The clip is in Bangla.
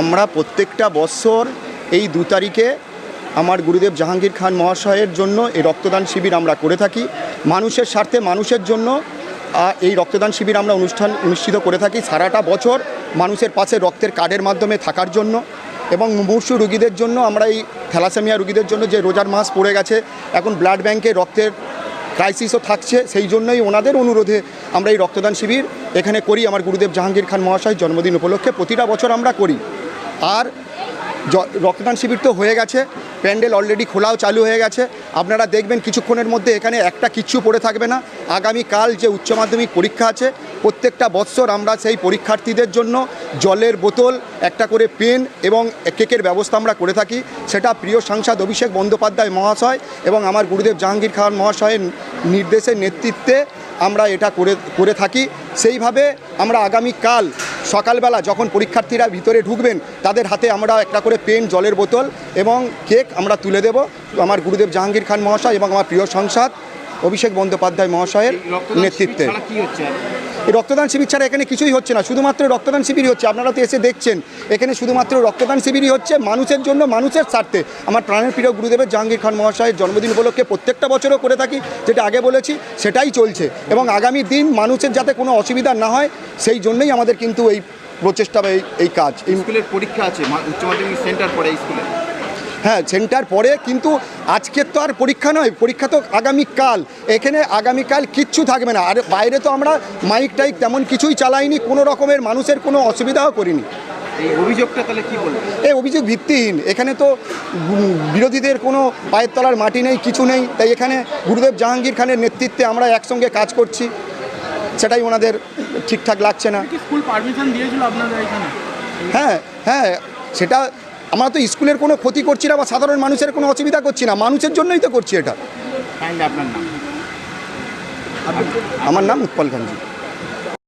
আমরা প্রত্যেকটা বৎসর এই দু তারিখে আমার গুরুদেব জাহাঙ্গীর খান মহাশয়ের জন্য এই রক্তদান শিবির আমরা করে থাকি। মানুষের স্বার্থে, মানুষের জন্য এই রক্তদান শিবির আমরা অনুষ্ঠান অনুষ্ঠিত করে থাকি সারাটা বছর মানুষের পাশে রক্তের কার্ডের মাধ্যমে থাকার জন্য এবং মুমূর্ষু রুগীদের জন্য আমরা এই থ্যালাসেমিয়া রুগীদের জন্য যে রোজার মাস পড়ে গেছে, এখন ব্লাড ব্যাংকে রক্তের ক্রাইসিসও থাকছে, সেই জন্যই ওনাদের অনুরোধে আমরা এই রক্তদান শিবির এখানে করি। আমার গুরুদেব জাহাঙ্গীর খান মহাশয় জন্মদিন উপলক্ষে প্রতিটা বছর আমরা করি। আর রক্তদান শিবির তো হয়ে গেছে, প্যান্ডেল অলরেডি খোলাও চালু হয়ে গেছে। আপনারা দেখবেন কিছুক্ষণের মধ্যে এখানে একটা কিচ্ছু পড়ে থাকবে না। আগামী কাল যে উচ্চ মাধ্যমিক পরীক্ষা আছে প্রত্যেকটা বৎসর আমরা সেই পরীক্ষার্থীদের জন্য জলের বোতল একটা করে পেন এবং কেকের ব্যবস্থা আমরা করে থাকি। সেটা প্রিয় সাংসদ অভিষেক বন্দ্যোপাধ্যায় মহাশয় এবং আমার গুরুদেব জাহাঙ্গীর খান মহাশয়ের নির্দেশের নেতৃত্বে আমরা এটা করে করে থাকি। সেইভাবে আমরা আগামীকাল সকালবেলা যখন পরীক্ষার্থীরা ভিতরে ঢুকবেন তাদের হাতে আমরা একটা করে পেন জলের বোতল এবং কেক আমরা তুলে দেব। আমার গুরুদেব জাহাঙ্গীর খান মহাশয় এবং আমার প্রিয় সংসদ অভিষেক বন্দ্যোপাধ্যায় মহাশয়ের নেতৃত্বে। রক্তদান শিবির ছাড়া এখানে কিছুই হচ্ছে না। শুধুমাত্র রক্তদান শিবিরই হচ্ছে। আপনারা তো এসে দেখছেন, এখানে শুধুমাত্র রক্তদান শিবিরই হচ্ছে মানুষের জন্য, মানুষের স্বার্থে। আমার প্রাণের প্রিয় গুরুদেবের জাহাঙ্গীর খান মহাশয়ের জন্মদিন উপলক্ষে প্রত্যেকটা বছরও করে থাকি, যেটা আগে বলেছি, সেটাই চলছে। এবং আগামী দিন মানুষের যাতে কোনো অসুবিধা না হয়, সেই জন্যই আমাদের কিন্তু এই প্রচেষ্টা বা এই কাজ। স্কুলের পরীক্ষা আছে উচ্চ মাধ্যমিক সেন্টার এই স্কুলে। হ্যাঁ সেন্টার পরে কিন্তু আজকের তো আর পরীক্ষা নয় পরীক্ষা তো আগামীকাল। এখানে আগামীকাল কিচ্ছু থাকবে না। আর বাইরে তো আমরা মাইক টাইক তেমন কিছুই চালাইনি কোনো রকমের মানুষের কোনো অসুবিধাও করিনি। এই অভিযোগটা তাহলে কি বলবেন? এই অভিযোগ ভিত্তিহীন। এখানে তো বিরোধীদের কোনো পায়ের তলার মাটি নেই কিছু নেই। তাই এখানে গুরুদেব জাহাঙ্গীর খানের নেতৃত্বে আমরা একসঙ্গে কাজ করছি। সেটাই ওনাদের ঠিকঠাক লাগছে না। স্কুল পারমিশন দিয়েছিল আপনাদের এখানে? হ্যাঁ হ্যাঁ সেটা আমরা তো স্কুলের কোনো ক্ষতি করছি না বা সাধারণ মানুষের কোনো অসুবিধা করছি না। মানুষের জন্যই তো করছি এটা। আমার নাম উৎপল গান্ধী